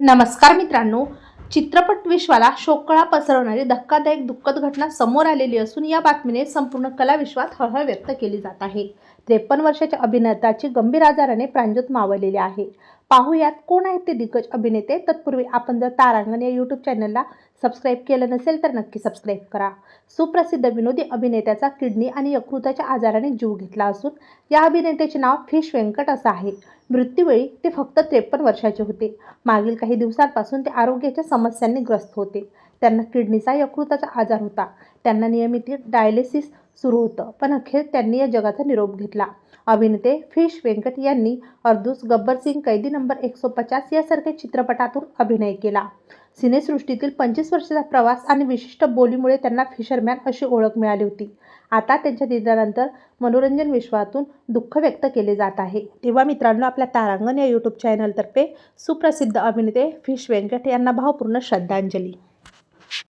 नमस्कार मित्रांनो चित्रपट विश्वाला शोकळा पसरवणारी धक्कादायक दुःखद घटना समोर आलेली असून या बातमीने संपूर्ण कला विश्वात हळहळ व्यक्त केली जात आहे. त्रेपन्न वर्षाच्या अभिनेताची गंभीर आजाराने प्राणज्योत मावळलेली आहे. पाहूयात कोण आहेत ते दिग्गज अभिनेते. तत्पूर्वी आपण जर तारांगण या यूट्यूब चॅनलला सबस्क्राईब केलं नसेल तर नक्की सबस्क्राईब करा. सुप्रसिद्ध विनोदी अभिनेत्याचा किडनी आणि यकृताच्या आजाराने जीव घेतला असून या अभिनेत्याचे नाव फिश व्यंकट असं आहे. मृत्यूवेळी ते फक्त त्रेपन्न वर्षाचे होते. मागील काही दिवसांपासून ते आरोग्याच्या समस्यांनी ग्रस्त होते. त्यांना किडनीचा यकृताचा आजार होता. त्यांना नियमित डायलिसिस सुरू होतं. पण अखेर त्यांनी या जगाचा निरोप घेतला. अभिनेते फिश व्यंकट यांनी अर्दूस गब्बर सिंग कैदी नंबर एकशे पचास यासारख्या चित्रपटातून अभिनय केला. सिनेसृष्टीतील पंचवीस वर्षाचा प्रवास आणि विशिष्ट बोलीमुळे त्यांना फिशरमॅन अशी ओळख मिळाली होती. आता त्यांच्या निधनानंतर मनोरंजन विश्वातून दुःख व्यक्त केले जात आहे. तेव्हा मित्रांनो आपल्या तारांगण या यूट्यूब चॅनलतर्फे सुप्रसिद्ध अभिनेते फिश व्यंकट यांना भावपूर्ण श्रद्धांजली.